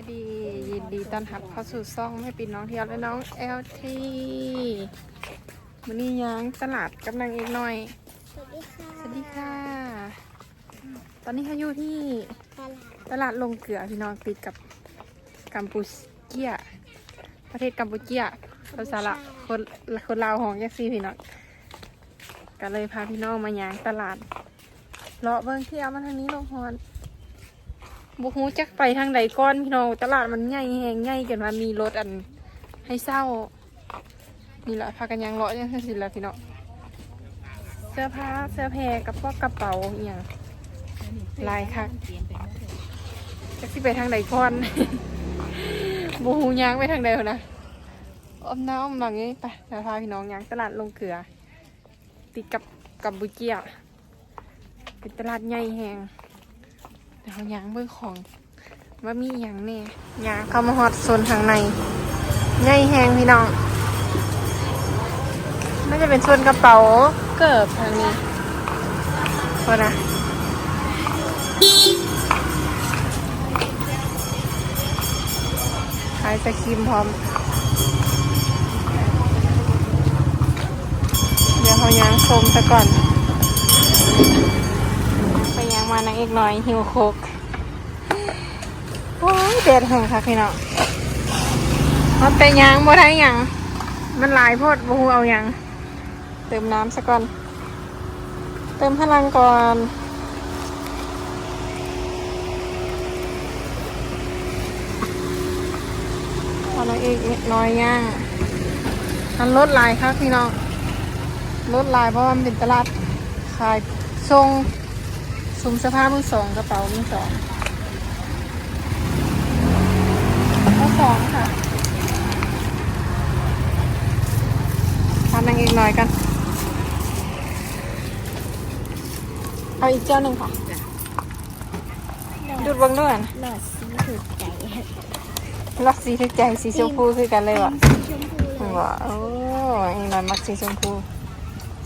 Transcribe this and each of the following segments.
ายดียินดีต้อนรับเข้าสู่ซ่องให้ปีน้องเที่ยวและน้องเอลทีวันนี้ยังตลาดกับนางเอกหน่อย สวัสดีค่ะ สวัสดีค่ะ ตอนนี้เขาอยู่ที่ตลาดตลาดลงเกลือพี่น้องติดกับกัมพูเกียประเทศกัมพูเชียภาษาละคนคนลาวของยักซี่พี่น้องก็เลยพาพี่น้องมาย่างตลาดเลาะเบิ่งที่เอามาทางนี้ลงฮอน บุฮูจักไปทางใดก้อนพี่น้องตลาดมันใหญ่แหงใหญ่กันว่ามีรถอันให้เศร้า นี่แหละพากันยางเลาะยังสิละพี่น้องเสื้อผ้าเสื้อแพรกับพวกกระเป๋าอหย่างลายคักจักสิไปทางใดก้อนบูฮูยางไปทางใดวนะอ้อมน้าอ้อมหลังนี้ไปเดี๋ยวพาพี่น้องยางตลาดลงเกลือ ติดกับกับบุเกียเป็นตลาดใหญ่แหง เดี๋ยวยางเบิ่งของว่ามีอหย่างแน่ยางเข้ามาฮอดโซนทางในใหญ่แหงพี่น้องน่าจะเป็นโซนกระเป๋าเกิบทางนี้พอนะขายสครีมพร้อม เดี๋ยวเขายางชมซะก่อนไปยานางเอกหน่อยหิวโคกโอ้ยเด็ดแห่งค่ะพี่น้องมันไปยางบ่ได้ยัง มันหลายโพดบูเอายัง เติมน้ำซะก่อน เติมพลังก่อนพอน้องเอกน้อยย่างมันลดลายครับพี่น้องลดลายเพราะว่ามันเป็นตลาดขายทรง ซุ้มเสื้อผ้ามือสองกระเป๋ามือสองมือสองค่ะทานนางเอกหน่อยกัน เอาอีกเจ้าหนึ่งค่ะ ดูดเบังด้วยหลอดสีถูกใจรักสีทึกใจสีชมพูคือกันเลยวะสีชมพูเลยว้าวโอ้ยหน่อยมักสีชมพู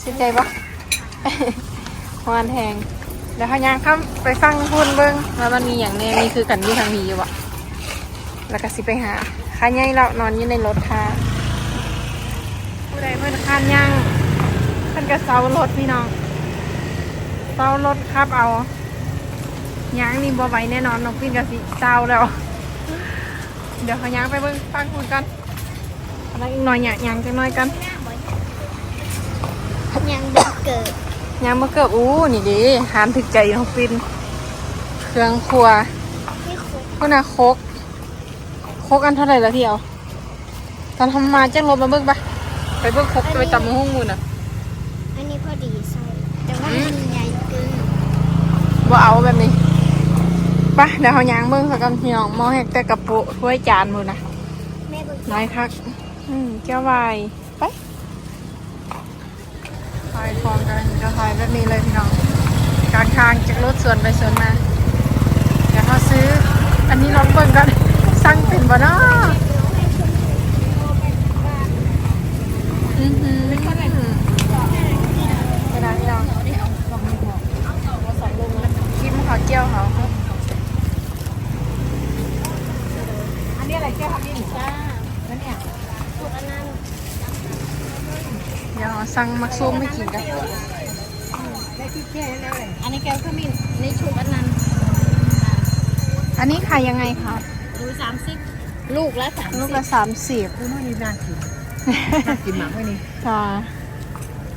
ชื่นใจปะหวานแหง เดี๋ยวเขย่างข้ามไปฟังพูนเบิ้งว่ามันมีอย่างแน่มีคือกันอยู่ทางนี้อยู่วะแล้วก็สิไปหาข้าใหญ่เรานอนอยู่ในรถค่ะผู้ใดเพื่อนข้านย่างเพื่อนก็เซารถพี่น้องเซารถครับเอาย่างนี่บ่ไหวแน่นอนน้องพินก็สิเซาแล้ว เดี๋ยวเขย่างไปเบิ้งฟังพูนกันแล้วอีกหน่อยย่างย่างจังหน่อยกันยังเกิด ย่างมะเกือบอู้นี่ดิหานถึกใจน้องฟิน เครื่องครัวที่คุกพวกน่ะโคกโคกอันเท่าไหร่ละที่เอาตอนทำมาแจ้งรถมาเบิ้งปะไปเบิ้งโคกไปตำมือห้องมูน่ะอันนี้พอดีใส่แต่ว่ามันใหญ่เกินว่าเอาแบบนี้ปะเดี๋ยวเขาย่างเบิ้งสักกันพี่น้องหมอแหกแต่กระปุกถ้วยจานมูน่ะแม่เบิกน้อยคักอืมแก้ววายไป ขายของกันจะขายแบบนี้เลยพี่น้องกลางทางจากรถสวนไปสวนมาเดี๋ยวเขาซื้อ อันนี้ลองเบิ่งกันสั่งเป็นบ่เนาะอือหือเวลาที่เราคิมเขาเจียวเขา อันนี้อะไรแก้วทำนี่จ้าแล้วเนี่ย ถูกอันนั้น เดี๋ยว สั่งมักซูมให้กินกันอันนี้แก้วขมิ้นในชุบอันนั้น อันนี้ขายยังไงคะดูสามสิบลูกละสามลูสิกบละสามสิบคุณนี่น่ากินน่ากินมากเลยนี่ค่ะ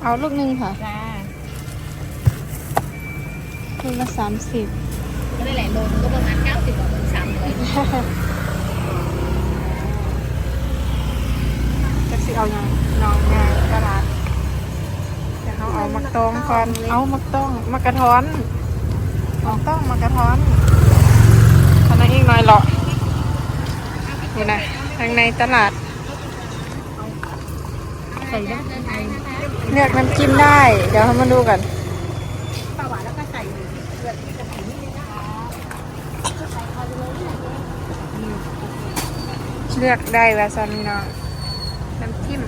เอาลูกหนึ่งค่ะจ้าลูกละสามสิบก็ได้หลายโลนึงก็ประมาณเก้าสิบกว่าสามเลยจะสิเอายังน้องงานตลาด เดี๋ยวเขาเอามักตองก่อน เอามักต้องมักกระท้อนมักต้องมักกระท้อนทำไมอีกหน่อยเหรอนี่นะทางในตลาดใส่น้ำไทยเลือกน้ำจิ้มได้ เดี๋ยวเรามาดูกันปลาหวานแล้วก็ใส่เลือกได้แวะซอนนี่เนาะน้ำจิ้ม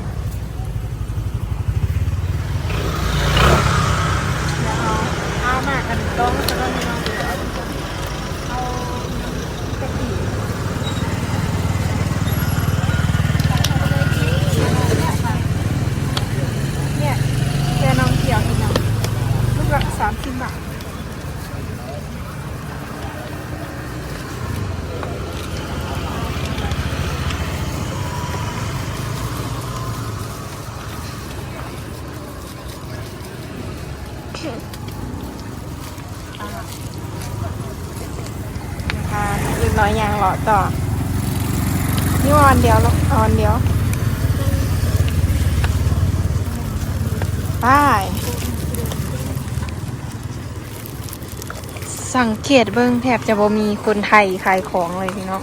เดี๋ยวเอาเอา มากันต้องแล้วก็นี่เนาะเอากะปิ น้อยยางหล่อต่อ นี่วันเดียวหรออาวันเดียว ไป สังเกตเบิ้งแทบจะบ่มีคนไทยขายของเลยพี่น้อง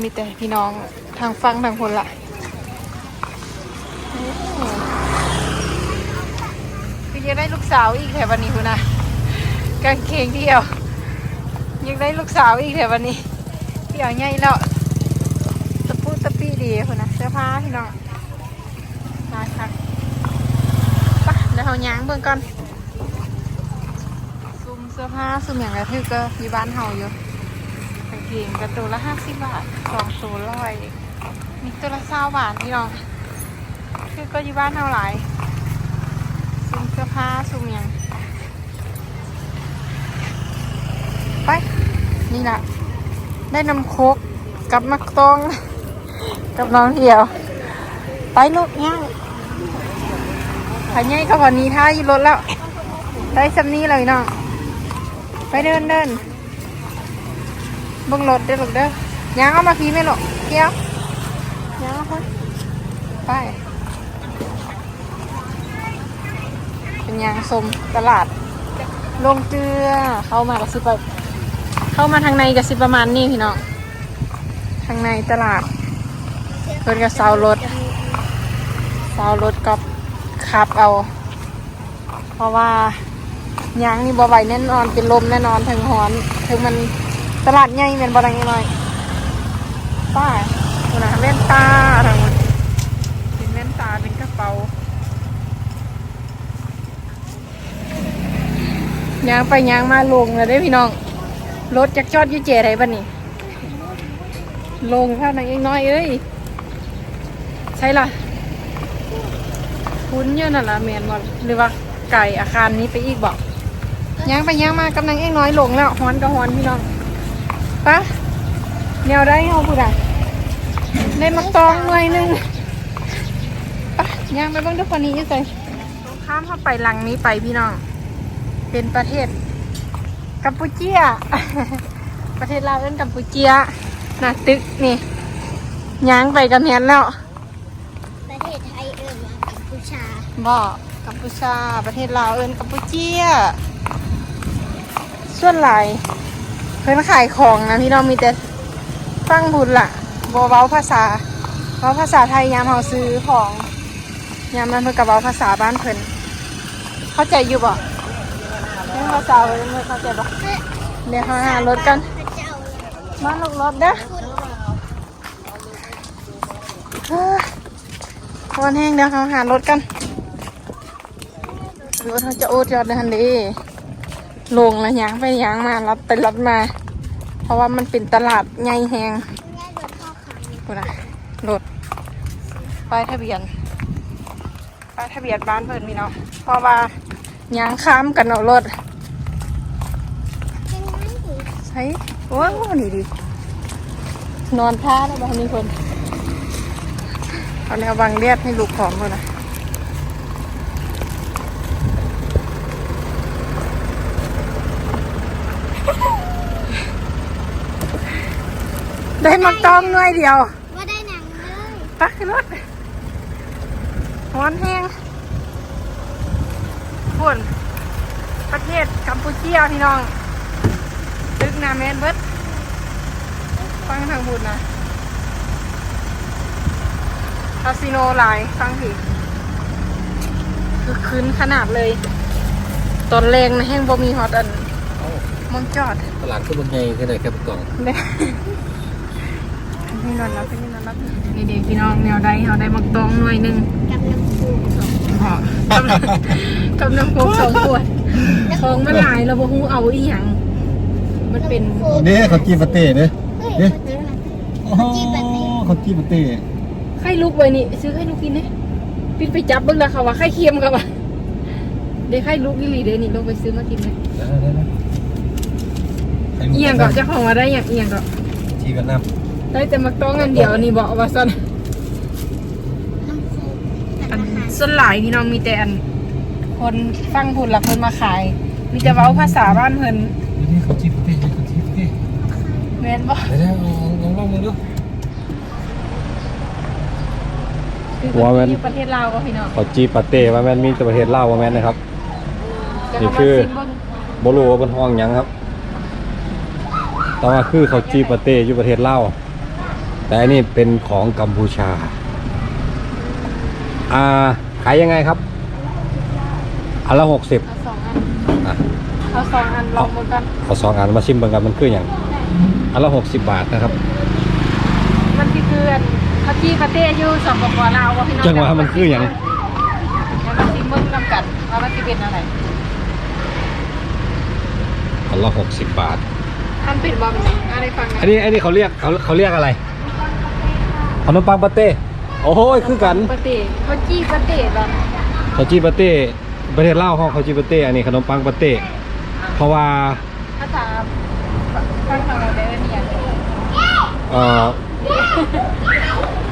มีแต่พี่น้องทางฟังทางคนละโอ้โหคือจะได้ลูกสาวอีกแถววันนี้คุณนะกางเกงเที่ยวยังได้ลูกสาวอีกแถววันนี้ เที่ยวใหญ่แล้วตะปูตะปีดีคุณนะเสื้อผ้าพี่น้องมาค่ะไปแล้วเราย้างเบิ่งก่อนซุมเสื้อผ้าซุมอย่างกรทึกก็อยู่บ้านเฮาอยู่กางเกงกระตัวละห้าสิบบาทสองตัวร้อยมีตัวละเศร้าบาทพี่น้องคือก็อยู่บ้านเฮาหลายซุมเสื้อผ้าซุมอย่างไปนี่แหละ ได้นำโคกกับมักตอง กับน้องเหี่ยว ไปลูกย่างขายง่ายกับวันนี้ท่าอยู่รถแล้ว ได้ซำนี้เลยน้องไปเดินเดินเบิ่งรถเด้อลูกเด้อย่างเอามาพีไหมลูกเที่ยวย่างเอาคนไปเป็นยางสมตลาดลงเกลือเข้ามาก็สิไป เข้ามาทางในก็สิประมาณนี้พี่น้องทางในตลาดเพิ่นก็เซารถเซารถกับขับเอา เพราะว่ายางนี่บ่ไหวแน่นอนเป็นลมแน่นอนถึงหอนถึงมันตลาดใหญ่แมันบ่ได้น้อยป้าดูนะแว่นตาทั้งหมดเป็นแว่นตาเป็นกระเป๋ายางไปยางมาลงเลยได้พี่น้อง รถจักจอดยุ่เจไรบ้านี่ลงเท่านั้นเองน้อยเอ้ยใช่ล่ะคุ้นเยอะนั่นละแมนบอลหรือว่าไก่อาคารนี้ไปอีกบอกย่างไปย่างมากำลังเองน้อยลงแล้วฮอนก็ฮอนพี่น้องปะแนวได้เฮาพูดอะได้มักตองหน่วยนึงปะย่างไปบ้างทุกคนนี้ยังไงข้ามเข้าไปหลังนี้ไปพี่น้อง เป็นประเทศ กัมพูเชีย ประเทศลาวเอิ้นกัมพูเชียนะตึกนี่ย้างไปกันเห็นแล้ว ประเทศไทยเอิ้นว่ากัมพูชาบ่กัมพูชา ประเทศลาวเอิ้นกัมพูเชีย ส่วนหลายเพิ่นขายของนะพี่น้องมีแต่ฟังบุญละบ่เว้าภาษาเว้าภาษาไทยยามเฮาซื้อของยามนั้นเพิ่นก็เว้าภาษาบ้านเพิ่นเข้าใจอยู่บ่ เรื่องภาษาเพิ่นไม่เข้าใจบ่เดี๋ยวเฮาหารถกันพระเจ้ามาลงรถเด้อวันแห้งเดี๋ยวเขาหารถกันรถเขาจะโอดยอดเลยฮันดีลงแล้วยางไปยางมารับไปรับมา เพราะว่ามันเป็นตลาดใหญ่แหงง่ายโดนพ่อขังกูนะรถป้ายทะเบียนป้ายทะเบียนบ้านเพิ่นพี่เนาะเพราะว่า ยางข้ามกันเอารถเป็นไงดิใช่โอ้ยนี่ดินอนท่าแล้วบ้านนี้คนเอาแนวบังเลียดให้ลูกของเลยนะได้มักต้องหน่วยเดียวว่าได้หนังเลยปักขึ้นรถร้อนแห้ง พุ่นประเทศกัมพูเชียพี่น้อง ตึกนาแมนเบิดฟังทางบุญนะคาสิโนหลายฟังผิคือคืนขนาดเลย ตอนแรงนะแห้งบ่มีฮอตอันมองจอด ตลาดก็เป็นไงกันเลยครับกล่องเนี่ยนี่นอนรับนี่นอนรับนี่เด็กพี่น้องแนวใดเอาได้มักตองหน่วยหนึ่งกับน้ำปูสอง พอกับน้ำโค้กสองขวดของมันหลายเราบ่ฮู้เอาอีหยังมันเป็นนี่เขาจีปาเต้เนี่ยเฮ้ยเอ๊ะคนจีนมันเขาจีปาเต้ไข่ลูกไว้นี่ซื้อไข่ลูกกินเด้ปิดไปจับเบิ่งแล้วค่ะว่าไข่เค็มค่ะว่าเดี๋ยวไข่ลูกอีหลีเด้นี่ลงไปซื้อมากินเลยเอียงก็เจ้าของมาได้อย่างเอียงก็จีกันน้ได้แต่มักต้องอันเดียวนี่บอกว่าซั่นน้ำโคกแต่ อัน อาหาร ส่วนหลายพี่น้องมีแต่อัน คนฟังพูดหลักเพิ่นมาขาย มีแต่เว้าภาษาบ้านเพิ่นำนี่เขาจีปาเต้เขาจีปาเต้แม่นบบ่เดี๋ยวลองลองมึงดูคือคนที่อยู่ประเทศลาวก็พี่น้องเขาจีปาเต้ว่าแม่นมีแต่ประเทศลาวว่าแม่นนะครับนี่คือบ่รู้ว่าเป็นห้องหยังครับแต่ว่าคือเขาจีปาเต้อยู่ประเทศลาวแต่อันนี้เป็นของกัมพูชา อ่าขายยังไงครับอันละหกสิบเอาสองอันอะเอาสองอันลองหมดกัน เอาสองอันมาชิมเบิ่งกันมันคืออย่างอันละหกสิบบาทนะครับ มันที่คืออันเขาจี้ประเทศอยู่สปปลาวก็พี่น้องจังหวะมันคืออย่างแล้วมันสิมึงนำกันว่ามันสิเป็นอะไรอันละหกสิบบาท อันปิดบ่เป็นไงอะไรฟังอันนี้อันนี้เขาเรียกเขาเขาเรียกอะไรขนมปังปาเต้ โอ้โหคือกันประเทศเขาจี้ประเทศแบบเขาจีปาเต้ประเทศลาวเขาเขาจีปาเต้อันนี้ขนมปังปาเต้เพราะว่าภาษาฟังทางเราได้เนี่ยเอ่อ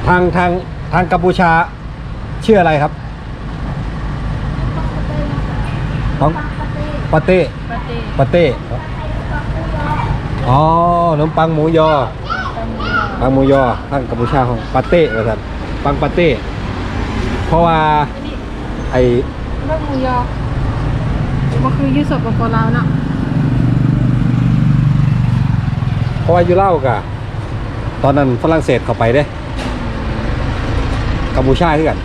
ทางทางทางกัมพูชาชื่ออะไรครับของปาเต้ประเทศปาเต้อ๋อขนมปังหมูยอ ปังหมูยอทางกัมพูชาของปาเต้ว่าซั่น ปังปาเต้เพราะว่าไอเรื่องหมูยอมันคืออยู่สปปลาวเนาะเพราะว่าอยู่เล่าวกะตอนนั้นฝรั่งเศสเข้าไปเด้กัมพูชาคือกัน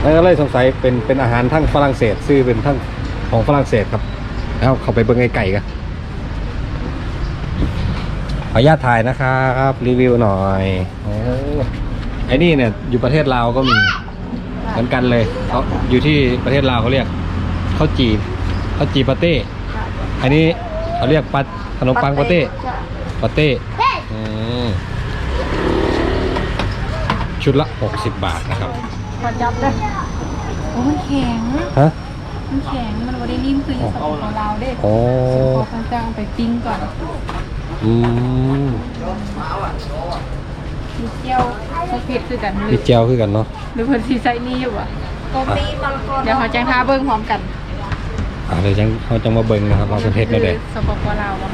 แล้วก็เลยสงสัยเป็นเป็นอาหารทั้งฝรั่งเศสซื้อเป็นทั้งของฝรั่งเศสครับ แล้วเขาไปเบิ่งไอ้ไก่กันขออนุญาตถ่ายนะครับ รีวิวหน่อยโอ้ ไอ้นี่เนี่ยอยู่ประเทศลาวก็มีเหมือนกันเลยเขาอยู่ที่ประเทศลาวเขาเรียกข้าวจีข้าวจีปาเต้ อันนี้เขาเรียกปัดขนมปังปาเต้ปาเต้อืมชุดละ 60 บาทนะครับขอจับได้โอ้มันแข็ง ฮะ มันแข็ง มันบ่ได้นิ่มคืออยู่สปปลาวเด้โอ้พอข้างจ้างไปปิ้งก่อน อืม มีเจียวเขาเผ็ดคือกันหมีรือเจลคือกันเนาะหรือเพิ่นสิใส่นี่อยู่อะก็มีบางคนเดี๋ยวเขาแจ้งท่าเบิ่งพร้อมกันอ่าเดี๋ยวจังเขาจะมาเบิ่งนะครับว่าเป็นเฮ็ดได้คืไดอสปปลาวบ่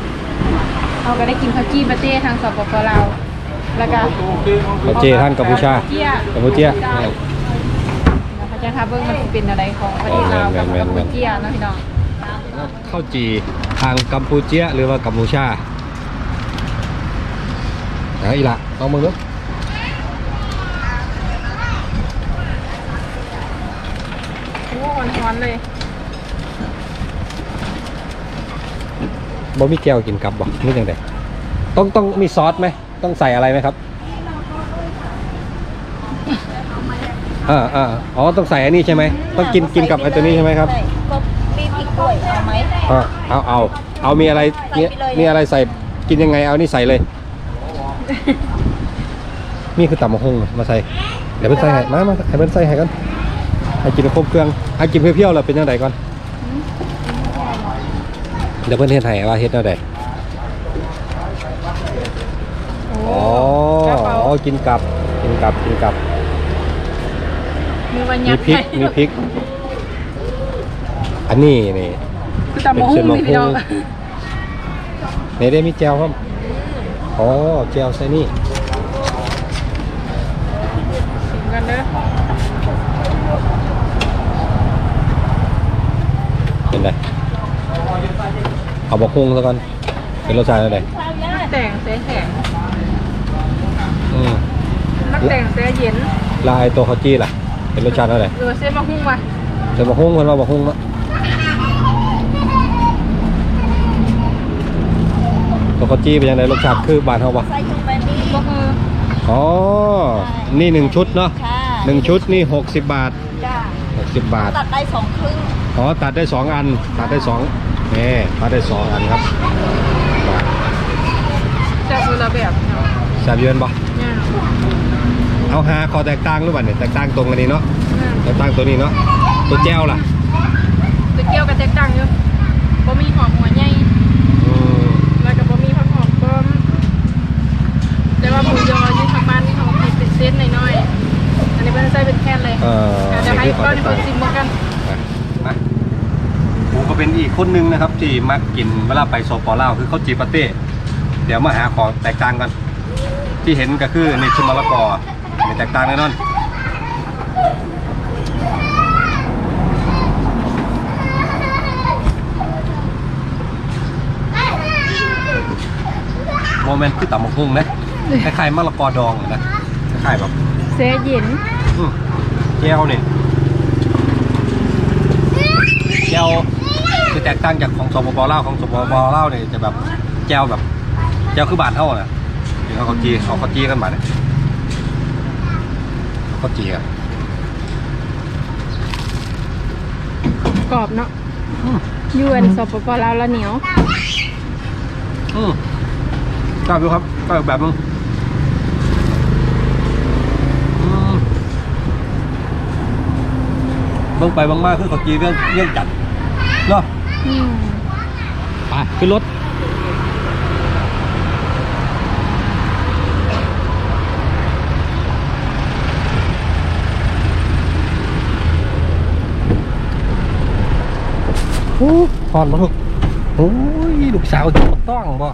เขาก็ได้กินข้าวจี้ปาเต้ทางสปปลาวแล้วก็ เขาเจท่านกัมพูชาเจียกัมพูเจียแล้วเขาแจ้งท่าเบิ่งมันสิเป็นอะไรของประเทศลาวกับแม่นๆๆ กัมพูเจียเนาะพี่น้องข้าวจีทางกัมพูเจียหรือว่ากัมพูชาไหนอีละลองมึงดู โอ้ร้ อนๆเลยบ่มีแก้วกินกับบ่มีจังไดต้องต้องมีซอสไหม ต้องใส่อะไรไหมครับอ่าอ่าอ๋อต้องใส่อันนี้ใช่ไหมต้องกินกินกับไอ้ตัวนี้ใช่ไหมครับก็มีพริกด้วยเอาไหมอ่าเอาเอาเอามีอะไรมีใส่ไปเลยมีอะไรใส่กินยังไงเอานี่ใส่เลย นี่คือตำมะฮงมาใส่เดี๋ยวเพิ่นใส่ให้มามาให้เพิ่นใส่ให้กัน ให้กินครบเครื่องให้กินเพียวๆแล้วเป็นยังไงก่อน เดี๋ยวเพิ่นเฮ็ดให้ว่าเฮ็ดแนวใดโอ้อ๋อกระเป๋าอ๋อกินกับ กินกับ กินกับ มีวันมียัดพริก มีพริก อันนี้นี่คือตำมะฮุ่งนี่พี่น้อง ในได้มีแจวครับอ๋อแจวใส่นี่ ชิมกันเด้อ เป็นไง เอาบกฮุงซะก่อนเป็นรสชาติอะไรมักแต่งเสียแข็งอืมมักแต่งเสียเย็นแลายตัวข้าวจี้ล่ะ เป็นรสชาติอะไรหรือว่าเส้นมะฮุ่งวะใส่บกฮุงเพิ่นว่าบกฮุงเนาะตัวข้าวจี้เป็นยังไงรสชาติคือบ้านเฮาปะใส่ถุงแบบนี้ก็คืออ๋อ นี่หนึ่งชุดเนาะค่ะหนึ่งชุดนี่หกสิบบาทจ้าหกสิบบาท ตัดได้สองครึ่งอ๋อตัดได้สองอัน ตัดได้สอง นี่ตัดได้สองอันครับจะคนละแบบเนาะแซ่บเยือนปะเนี่ยเอาหาขอแตกต่างหรือเปล่าเนี่ยแตกต่างตรงกันนี้เนาะเนี่ยแตกต่างตัวนี้เนาะตัวแจ้วล่ะตะเกียวกับแตกต่างอยู่บ่มีหอมหัวใหญ่อืมแล้วก็บ่มีผักหอมป้อมแต่ว่าหมูยอที่ทางบ้านนี่เขาเผ็ดเป็นเส้นน้อยๆอันนี้เป็นใส่เป็นแค่นเลยเออเดี๋ยวให้นี่คือขอก้อนแตที่กเพิ่ต่างนซิมเหมือนกันมาผมก็ เป็นอีกคนนึงนะครับที่มักกินเวลาไปโซปอลาวคือข้าวจีปาเต้เดี๋ยวมาหาของแตกต่างกัน ที่เห็นก็คือนี่คือมะละกอนี่แตกต่างแน่นอนโมเมนต์คือต่ำมะพุงนะคล้ายๆมะละกอดองนะคล้ายๆแบบเสื้อเย็นอืมแก้วนี่แก้วคือแตกต่างจากของสปปลาวของสปปลาวเนี่ยจะแบบแก้วแบบแก้วคือบานเท่าน่ะเดี๋ยวเขาจีเขาเขาจีกันมาเนี่ยเขาจีกันกรอบเนาะอืมยวนสปปลาวละเหนียวอืมกล้าดูครับกล้าอีกแบบนึงอืมเบิ่งไปเบางมากคือเขาจีเรื่องเรื่องจัดเนาะอืม ไปขึ้นรถโอ้พอนมาลูกโอ้ย ลูกสาวจะต้องบ่